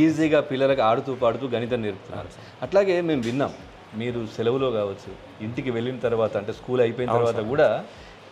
ఈజీగా పిల్లలకు ఆడుతూ పాడుతూ గణితం నేర్పుతున్నారు. అట్లాగే మేము విన్నాం. మీరు సెలవులో కావచ్చు ఇంటికి వెళ్ళిన తర్వాత అంటే స్కూల్ అయిపోయిన తర్వాత కూడా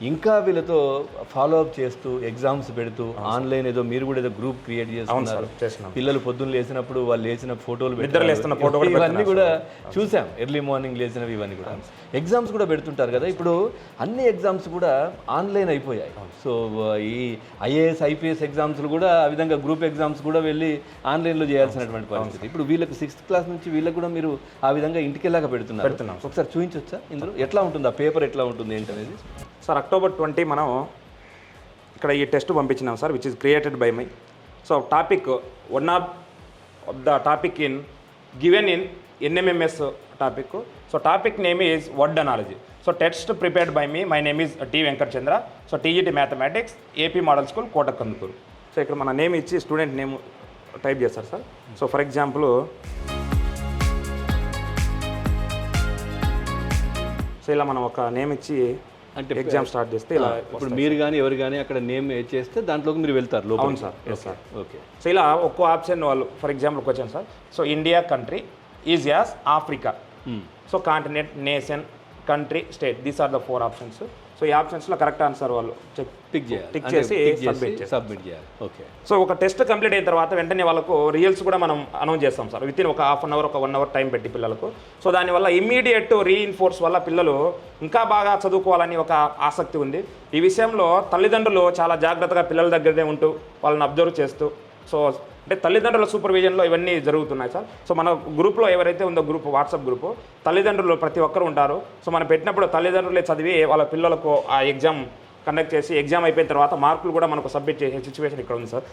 ఇంకా వీళ్ళతో ఫాలో అప్ చేస్తూ ఎగ్జామ్స్ పెడుతూ ఆన్లైన్ ఏదో మీరు కూడా ఏదో గ్రూప్ క్రియేట్ చేస్తున్నారు. చేస్తున్నాం. పిల్లలు పొద్దున్న లేచినప్పుడు వాళ్ళు లేచిన ఫోటోలు. లేస్తున్న ఇవన్నీ కూడా చూసాం. ఎర్లీ మార్నింగ్ లేచినవి ఇవన్నీ కూడా. ఎగ్జామ్స్ కూడా పెడుతుంటారు కదా ఇప్పుడు అన్ని ఎగ్జామ్స్ కూడా ఆన్లైన్ అయిపోయాయి. సో ఈ ఐఏఎస్ ఐపీఎస్ ఎగ్జామ్స్ కూడా ఆ విధంగా గ్రూప్ ఎగ్జామ్స్ కూడా వెళ్ళి ఆన్లైన్లో చేయాల్సినటువంటి పరిస్థితి. ఇప్పుడు వీళ్ళకి సిక్స్త్ క్లాస్ నుంచి వీళ్ళకి కూడా మీరు ఆ విధంగా ఇంటికి వెళ్ళాక పెడుతున్నారు. పెడుతున్నాం. ఒకసారి చూపించొచ్చా ఇందులో? ఎట్లా ఉంటుంది? ఆ పేపర్ ఎట్లా ఉంటుంది ఏంటనేది? సార్ అక్టోబర్ ట్వంటీ మనం ఇక్కడ ఈ test పంపించినాం sir which is created by my so topic one of the topic in given in NMMS topic so topic name is word analogy so test prepared by me my name is T Venkat Chandra so TGT mathematics AP model school Kotakandukuru so ఇక్కడ మన name ఇచ్చి student name type చేస్తారు sir. So for example so ఇలా మనం ఒక name ఇచ్చి అంటే exam start చేస్తే ఇలా ఇప్పుడు మీరు కానీ ఎవరు కానీ అక్కడ నేమ్ చేస్తే దాంట్లోకి మీరు వెళ్తారు లోపల sir yes sir. Okay. So ఇలా ఒక్కో ఆప్షన్ వాళ్ళు for example question sir. So India country is as Africa so continent nation country state these are the four options so ఈ ఆప్షన్స్లో కరెక్ట్ ఆన్సర్ వాళ్ళు. చెక్ టిక్ చేయాలి. Tick చేసి submit చేయాలి. Submit చేయాలి. ఓకే సో ఒక test complete అయిన తర్వాత వెంటనే వాళ్ళకు రియల్స్ కూడా మనం అనౌన్స్ చేస్తాం సార్ విత్ ఇన్ ఒక హాఫ్ అన్ అవర్ ఒక వన్ అవర్ టైం పెట్టి పిల్లలకు. సో దానివల్ల ఇమ్మీడియట్ రీఇన్ఫోర్స్ వల్ల పిల్లలు ఇంకా బాగా చదువుకోవాలని ఒక ఆసక్తి ఉంది. ఈ విషయంలో తల్లిదండ్రులు చాలా జాగ్రత్తగా పిల్లల దగ్గరనే ఉంటూ వాళ్ళని అబ్జర్వ్ చేస్తూ సో అంటే తల్లిదండ్రుల సూపర్విజన్లో ఇవన్నీ జరుగుతున్నాయి సార్. సో మన గ్రూప్లో ఎవరైతే ఉందో గ్రూప్ వాట్సాప్ గ్రూప్ తల్లిదండ్రులు ప్రతి ఒక్కరు ఉంటారు. సో మనం పెట్టినప్పుడు తల్లిదండ్రులే చదివి వాళ్ళ పిల్లలకు ఆ ఎగ్జామ్ కండక్ట్ చేసి ఎగ్జామ్ అయిపోయిన తర్వాత మార్కులు కూడా మనకు సబ్మిట్ చేసే సిచ్యువేషన్ ఇక్కడ ఉంది సార్.